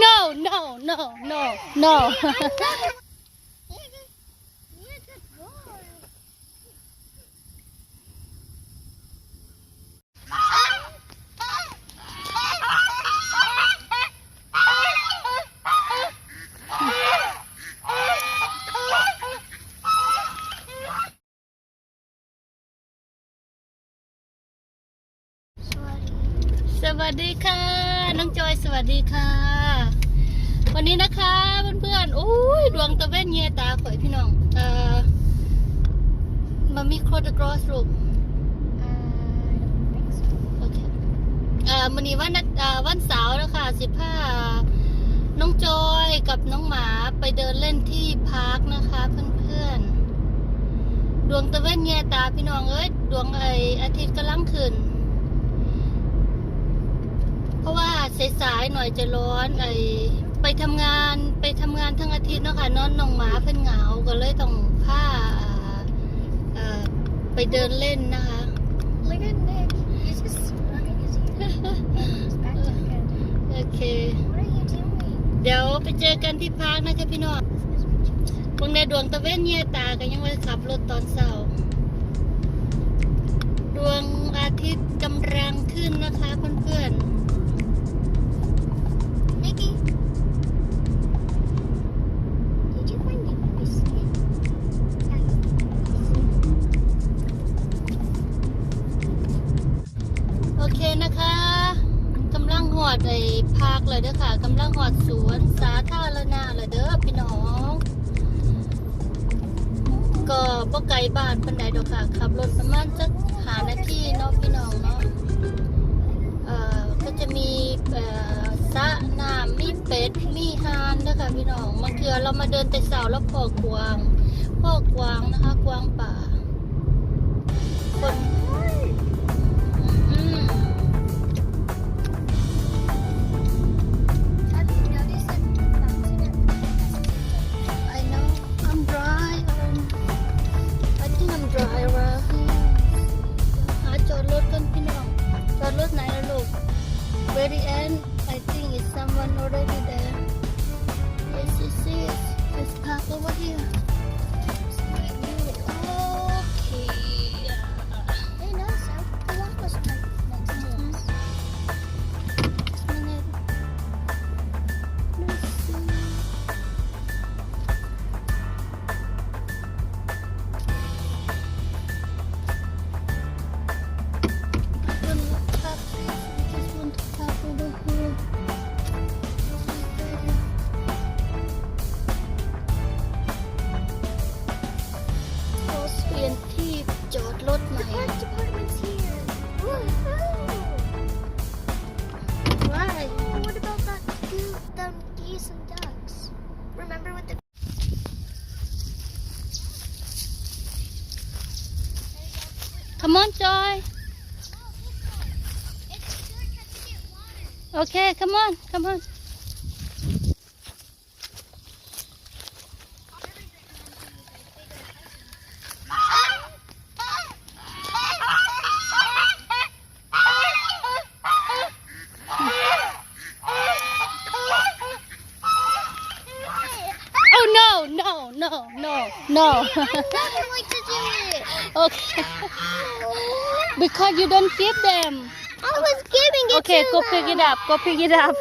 No, no, no, no, no. สวัสดีค่ะ น้องจอยสวัสดีค่ะ นนี้นะคะเพื่อนๆโอ้ยดวงตะเวนเงียตาข่อยพี่น้องเอ่อมามีโครตกรอสลูก Uh, I don't think so. โอเคเอ่อวันนี้วันนัดเอ่อวันเสาร์แล้วค่ะสิบห้าน้องจอยกับน้องหมาไปเดินเล่นที่พาร์คนะคะเพื่อนๆ ดวงตะเวนเงียตาพี่น้องเอ้ยดวงไออาทิตย์กำลังขึ้น เพราะว่าสายๆหน่อยจะร้อนไอ ไปทำงานไปทำงานทั้งอาทิตย์เนาะค่ะนอนน้องหมาเพิ่นเหงาก็เลยต้องพาเอ่อไปเดินเล่นนะคะ Look at Nick. He's just running his ears. He's back to the bed. โอเค What are you doing? เดี๋ยวไปเจอกันที่พาร์คนะคะพี่น้องพวกในดวงตะเวนเงียตากันยังไว้ขับรถตอนเช้าดวงอาทิตย์กำลังขึ้นนะคะเพื่อน Nicky. ไอ้พาคเลยเด้อค่ะกำลังหอดสวนสาธารณะเลยเด้อพี่น้อง ก็บ่ไกลบ้านปานใดดอกค่ะขับรถประมาณจักหานาทีเนาะพี่น้องเนาะเอ่อก็จะมีเอ่อสระน้ำมีเป็ดมีฮานเด้อค่ะพี่น้องบางเทื่อเรามาเดินแต่เสาแล้วพอกวางพอกวางนะคะกวางป่า At the very end. I think it's someone already there. Yes yes yes. Let's park over here Come on, Joy. Okay, come on, come on. No, no, no, no, no. I like to do it. okay. Because you don't give them. I was giving it Okay, to go pick it up. Go pick it up.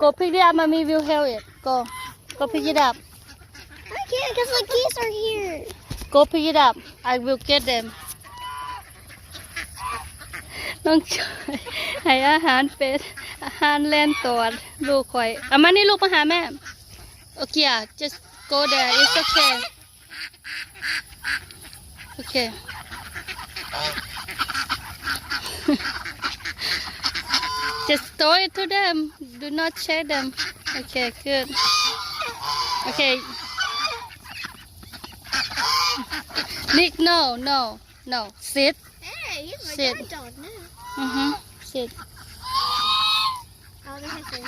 Go pick it up. Mommy will help it. Go. Go pick it up. I can't because the geese are here. Go pick it up. I will get them. น้องจอยให้อาหารเป็ดอาหารแลนตอดลูกคอยเอามานี่ลูกมาหาแม่โอเค just go there. It's okay. Okay. Just throw it to them. Do not share them. Okay good. Okay. Nick no no no. Sit Hey, Sit. guard dog now. mm-hmm. Sit Oh, there's his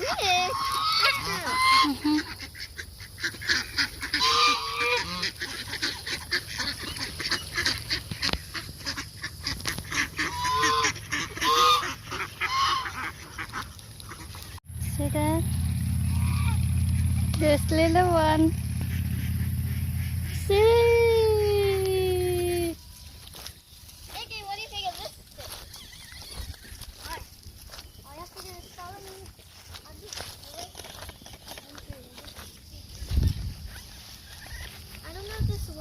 Nick, let's go. mm-hmm. See that? This little one. See? Iggy, what do you think of this stick? Alright. All you have to do is follow me on this stick. I don't know if this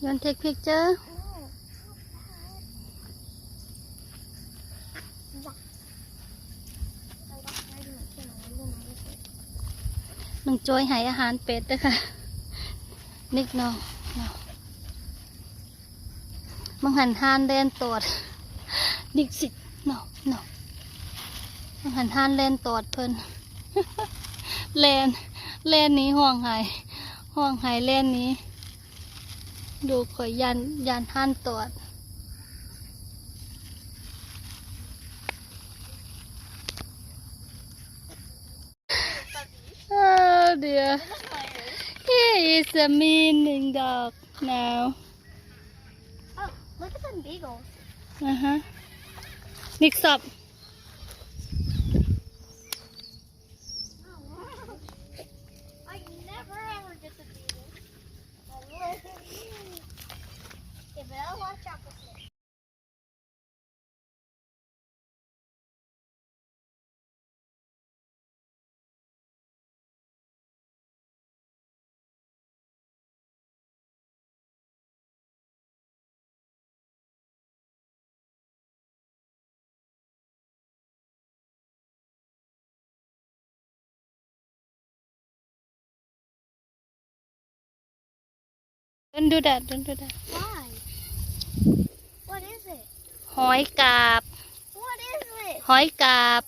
You want to take picture? น้องจอยให้อาหารเป็ดด้วยค่ะนิกน้องน้อมังหันทานเลนตอดนิกสิน้องน้อมังหันทานเลนตอดเพิ่นแลนแลนนี้ห้องหายห้องหายแลนนี้ ดูข่อยยันยันท่านตอด Oh dear. Here is a meaning dog now. Oh, look at them beagles. Uh huh. Mix up. Don't do that, don't do that. Why? What is it? หอยกาบ What is it? หอยกาบ